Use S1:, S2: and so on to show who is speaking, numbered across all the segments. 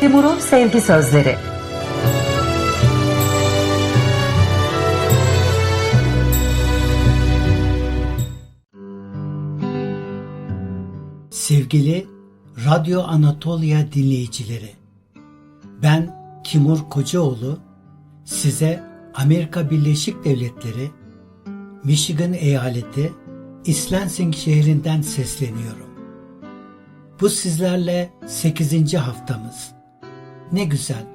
S1: Timur'un Sevgi Sözleri
S2: Sevgili Radyo Anatolia dinleyicileri, ben Timur Kocaoğlu, size Amerika Birleşik Devletleri, Michigan eyaleti, Islansing şehrinden sesleniyorum. Bu sizlerle 8. haftamız. Ne güzel,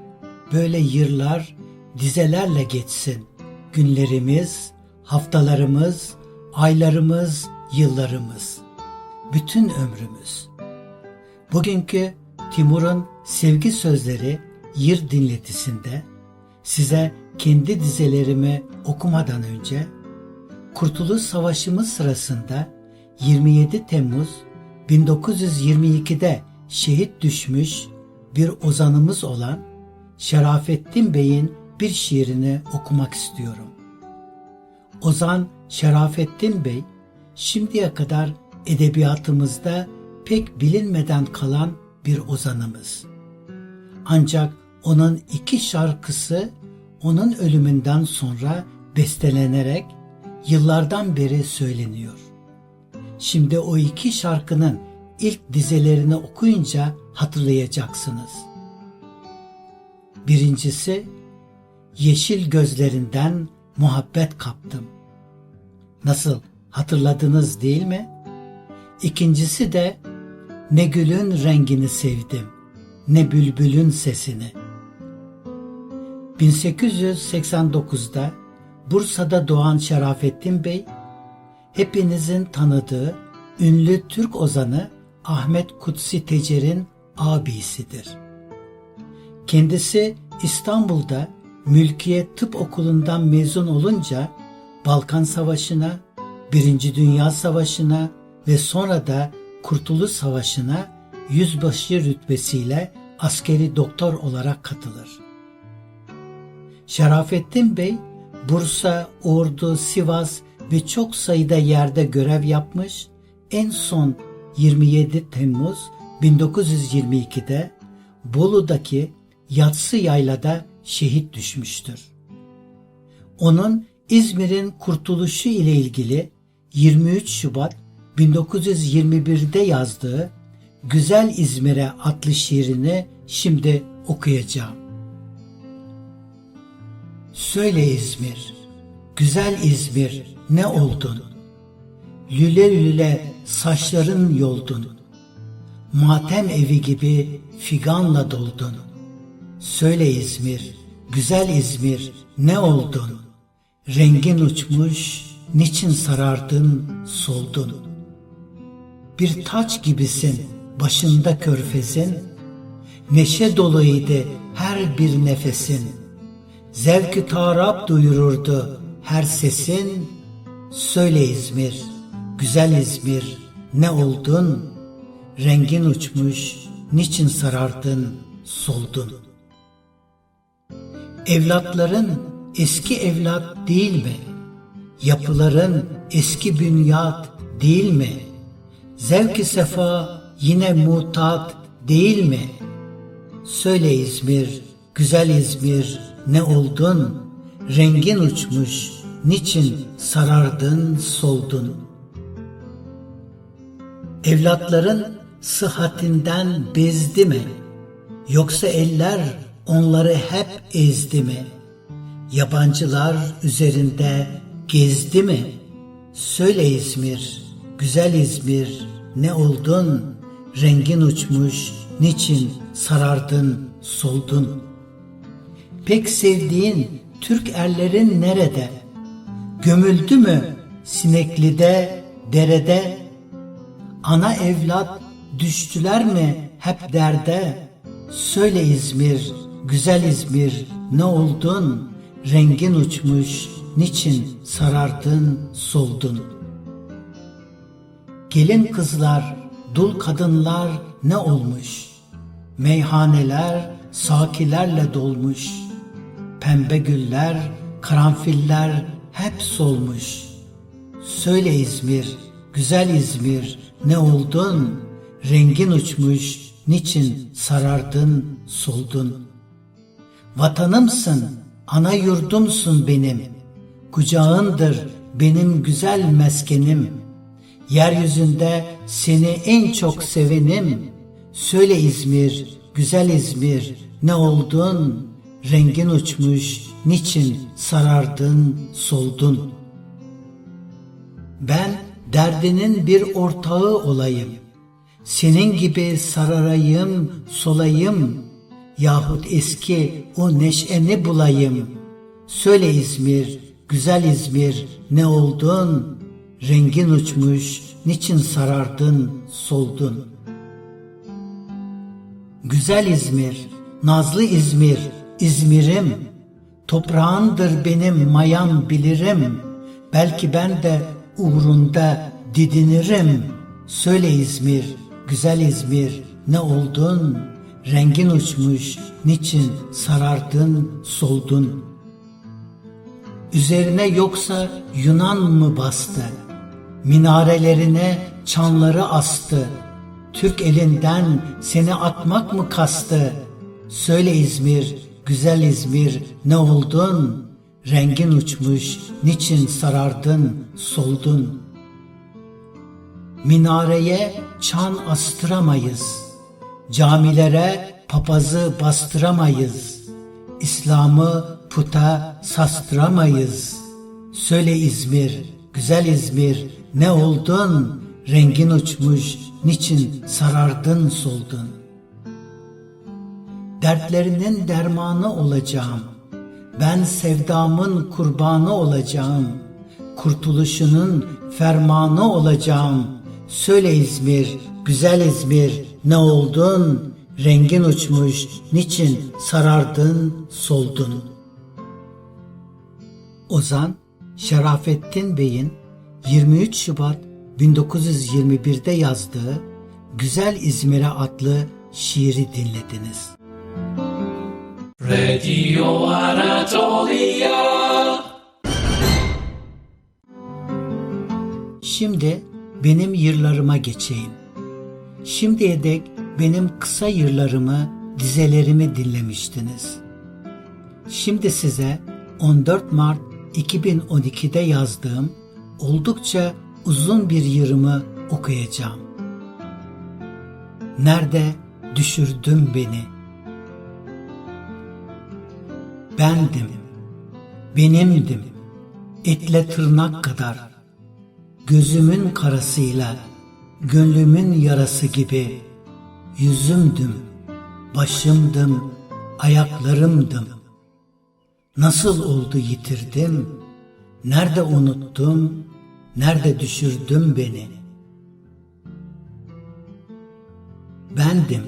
S2: böyle yıllar dizelerle geçsin. Günlerimiz, haftalarımız, aylarımız, yıllarımız bütün ömrümüz. Bugünkü Timur'un sevgi sözleri yır dinletisinde size kendi dizelerimi okumadan önce Kurtuluş Savaşımız sırasında 27 Temmuz 1922'de şehit düşmüş bir ozanımız olan Şerafettin Bey'in bir şiirini okumak istiyorum. Ozan Şerafettin Bey şimdiye kadar edebiyatımızda pek bilinmeden kalan bir ozanımız. Ancak onun iki şarkısı onun ölümünden sonra bestelenerek yıllardan beri söyleniyor. Şimdi o iki şarkının ilk dizelerini okuyunca hatırlayacaksınız. Birincisi Yeşil gözlerinden muhabbet kaptım. Nasıl hatırladınız değil mi? İkincisi de ne gülün rengini sevdim, ne bülbülün sesini. 1889'da Bursa'da doğan Şerafettin Bey, hepinizin tanıdığı ünlü Türk ozanı Ahmet Kutsi Tecer'in abisidir. Kendisi İstanbul'da Mülkiye Tıp Okulu'ndan mezun olunca Balkan Savaşı'na, Birinci Dünya Savaşı'na ve sonra da Kurtuluş Savaşı'na yüzbaşı rütbesiyle askeri doktor olarak katılır. Şerafettin Bey, Bursa, Ordu, Sivas ve çok sayıda yerde görev yapmış, en son 27 Temmuz 1922'de Bolu'daki Yatsı Yayla'da şehit düşmüştür. Onun İzmir'in kurtuluşu ile ilgili 23 Şubat 1921'de yazdığı Güzel İzmir'e adlı şiirini şimdi okuyacağım. Söyle İzmir, güzel İzmir ne oldun? Lüle lüle saçların yoldun. Matem evi gibi figanla doldun. Söyle İzmir, güzel İzmir ne oldun? Rengin uçmuş, niçin sarardın, soldun? Bir taç gibisin, başında körfezin, neşe doluydu her bir nefesin. Zevk-i tarap duyururdu her sesin. Söyle İzmir, güzel İzmir, ne oldun? Rengin uçmuş, niçin sarardın, soldun? Evlatların eski evlat değil mi? Yapıların eski bünyat değil mi? Zevk-i sefa yine mutat değil mi? Söyle İzmir, güzel İzmir, ne oldun? Rengin uçmuş, niçin sarardın, soldun? Evlatların sıhhatinden bezdi mi? Yoksa eller onları hep ezdi mi? Yabancılar üzerinde gezdi mi? Söyle İzmir, güzel İzmir, ne oldun? Rengin uçmuş, niçin sarardın, soldun? Pek sevdiğin Türk erlerin nerede? Gömüldü mü Sinekli'de, derede? Ana evlat düştüler mi hep derde? Söyle İzmir, güzel İzmir, ne oldun? Rengin uçmuş, niçin sarardın, soldun? Gelin kızlar, dul kadınlar ne olmuş? Meyhaneler sakilerle dolmuş. Pembe güller, karanfiller hep solmuş. Söyle İzmir, güzel İzmir, ne oldun? Rengin uçmuş, niçin sarardın, soldun? Vatanımsın, ana yurdumsun benim. Kucağındır benim güzel meskenim. Yeryüzünde seni en çok sevenim. Söyle İzmir, güzel İzmir, ne oldun? Rengin uçmuş, niçin sarardın, soldun? Ben derdinin bir ortağı olayım. Senin gibi sararayım, solayım. Yahut eski o neşeni bulayım. Söyle İzmir, güzel İzmir, ne oldun? Rengin uçmuş, niçin sarardın, soldun? Güzel İzmir, nazlı İzmir, İzmir'im. Toprağındır benim mayam bilirim. Belki ben de uğrunda didinirim. Söyle İzmir, güzel İzmir, ne oldun? Rengin uçmuş, niçin sarardın, soldun? Üzerine yoksa Yunan mı bastı? Minarelerine çanları astı. Türk elinden seni atmak mı kastı? Söyle İzmir, güzel İzmir, ne oldun? Rengin uçmuş, niçin sarardın, soldun? Minareye çan astıramayız. Camilere papazı bastıramayız. İslam'ı puta sastıramayız. Söyle İzmir, güzel İzmir, ne oldun? Rengin uçmuş, niçin sarardın, soldun? Dertlerinin dermanı olacağım. Ben sevdamın kurbanı olacağım. Kurtuluşunun fermanı olacağım. Söyle İzmir, güzel İzmir, ne oldun? Rengin uçmuş, niçin sarardın, soldun? Ozan, Şerafettin Bey'in 23 Şubat 1921'de yazdığı Güzel İzmir'e adlı şiiri dinlediniz.
S1: Radio Anatolia.
S2: Şimdi benim yıllarıma geçeyim. Şimdiye dek benim kısa yıllarımı, dizelerimi dinlemiştiniz. Şimdi size 14 Mart 2012'de yazdığım oldukça uzun bir yırımı okuyacağım. Nerede düşürdün beni? Bendim, benimdim, etle tırnak kadar. Gözümün karasıyla, gönlümün yarası gibi yüzümdüm, başımdım, ayaklarımdım. Nasıl oldu yitirdim, nerede unuttum, nerede düşürdüm beni? Bendim,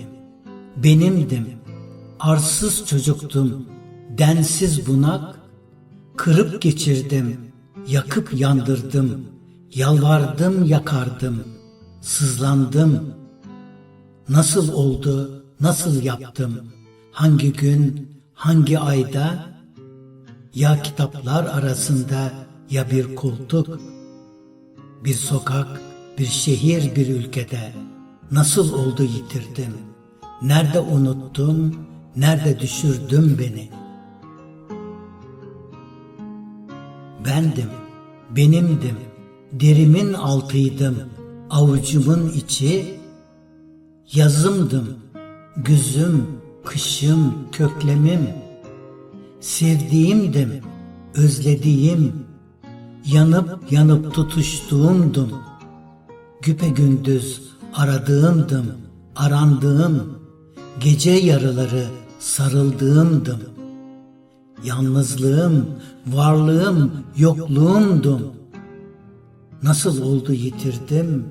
S2: benimdim, arsız çocuktum, densiz bunak, kırıp geçirdim, yakıp yandırdım, yalvardım yakardım, sızlandım. Nasıl oldu, nasıl yaptım, hangi gün, hangi ayda, ya kitaplar arasında ya bir koltuk, bir sokak, bir şehir, bir ülkede nasıl oldu yitirdim, nerede unuttum, nerede düşürdüm beni. Bendim, benimdim, derimin altıydım, avucumun içi, yazımdım, güzüm, kışım, köklemim, sevdiğimdim, özlediğim, yanıp yanıp tutuştuğumdum, güpe gündüz aradığımdım, arandığım, gece yarıları sarıldığımdım. Yalnızlığım, varlığım, yokluğumdum. Nasıl oldu yitirdim,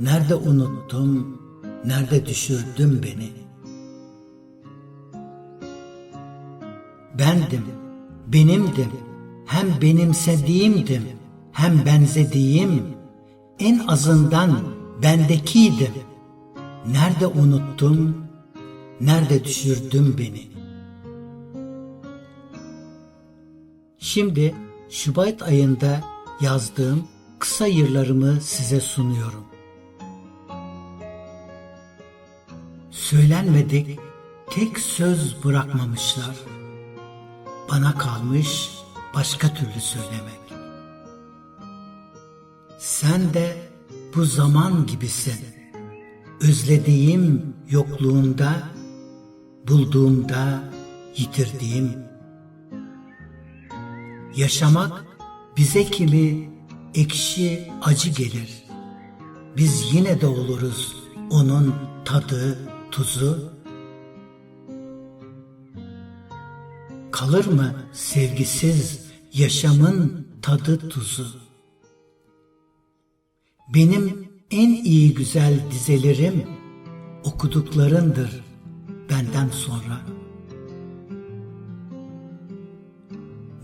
S2: nerede unuttum, nerede düşürdüm beni. Bendim, benimdim, hem benimsediğimdim, hem benzediğim, en azından bendekiydim. Nerede unuttum, nerede düşürdüm beni. Şimdi Şubat ayında yazdığım kısa yırlarımı size sunuyorum. söylenmedik tek söz bırakmamışlar. Bana kalmış başka türlü söylemek. Sen de bu zaman gibisin. Özlediğim yokluğunda, bulduğumda yitirdiğim. Yaşamak bize kimi ekşi acı gelir. Biz yine de oluruz onun tadı, tuzu. Kalır mı sevgisiz yaşamın tadı tuzu? Benim en iyi güzel dizelerim okuduklarındır benden sonra.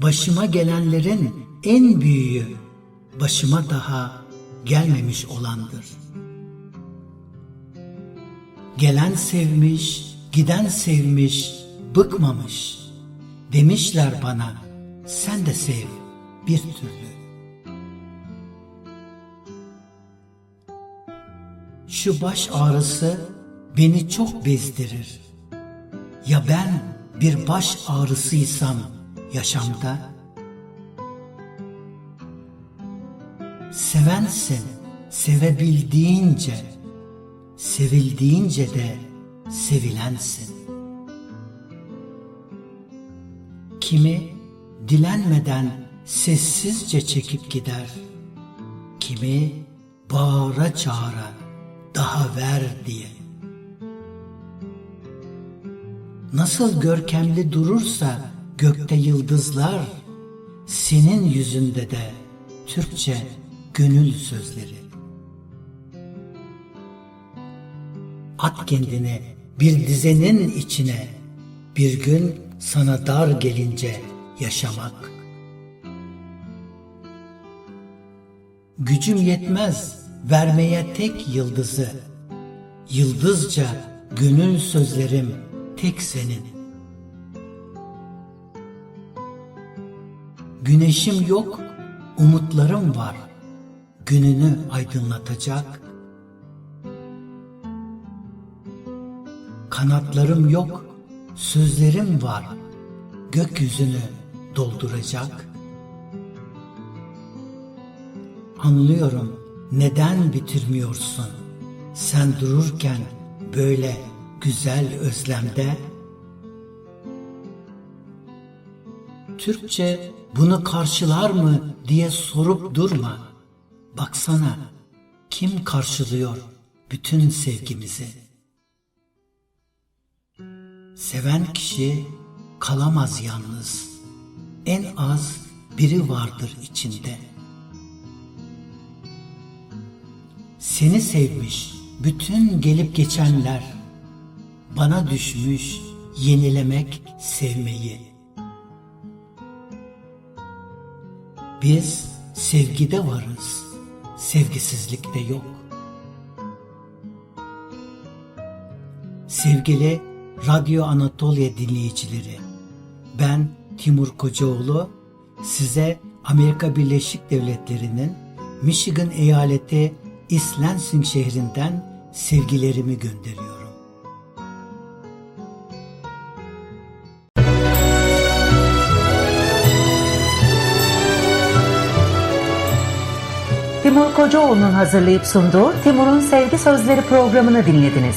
S2: Başıma gelenlerin en büyüğü başıma daha gelmemiş olandır. Gelen sevmiş, giden sevmiş, bıkmamış. Demişler bana, sen de sev bir türlü. Şu baş ağrısı beni çok bezdirir. Ya ben bir baş ağrısıysam yaşamda? Sevensin, sevebildiğince, sevildiğince de sevilensin. Kimi dilenmeden sessizce çekip gider, kimi bağıra çağıra daha ver diye. Nasıl görkemli durursa gökte yıldızlar, senin yüzünde de Türkçe gönül sözleri. At kendini bir dizenin içine, bir gün sana dar gelince yaşamak. Gücüm yetmez vermeye tek yıldızı, yıldızca gönül sözlerim tek senin. Güneşim yok, umutlarım var, gününü aydınlatacak. Kanatlarım yok, sözlerim var, gökyüzünü dolduracak. Anlıyorum neden bitirmiyorsun? Sen dururken böyle güzel özlemde. Türkçe bunu karşılar mı diye sorup durma. Baksana kim karşılıyor bütün sevgimizi? Seven kişi kalamaz yalnız. En az biri vardır içinde. Seni sevmiş bütün gelip geçenler bana düşmüş yenilemek sevmeyi. Biz sevgide varız, sevgisizlikte yok. Sevgili Radyo Anatolia dinleyicileri, ben Timur Kocaoğlu, size Amerika Birleşik Devletleri'nin Michigan eyaleti East Lansing şehrinden sevgilerimi gönderiyorum.
S1: Kocaoğlu'nun hazırlayıp sunduğu Timur'un Sevgi Sözleri programını dinlediniz.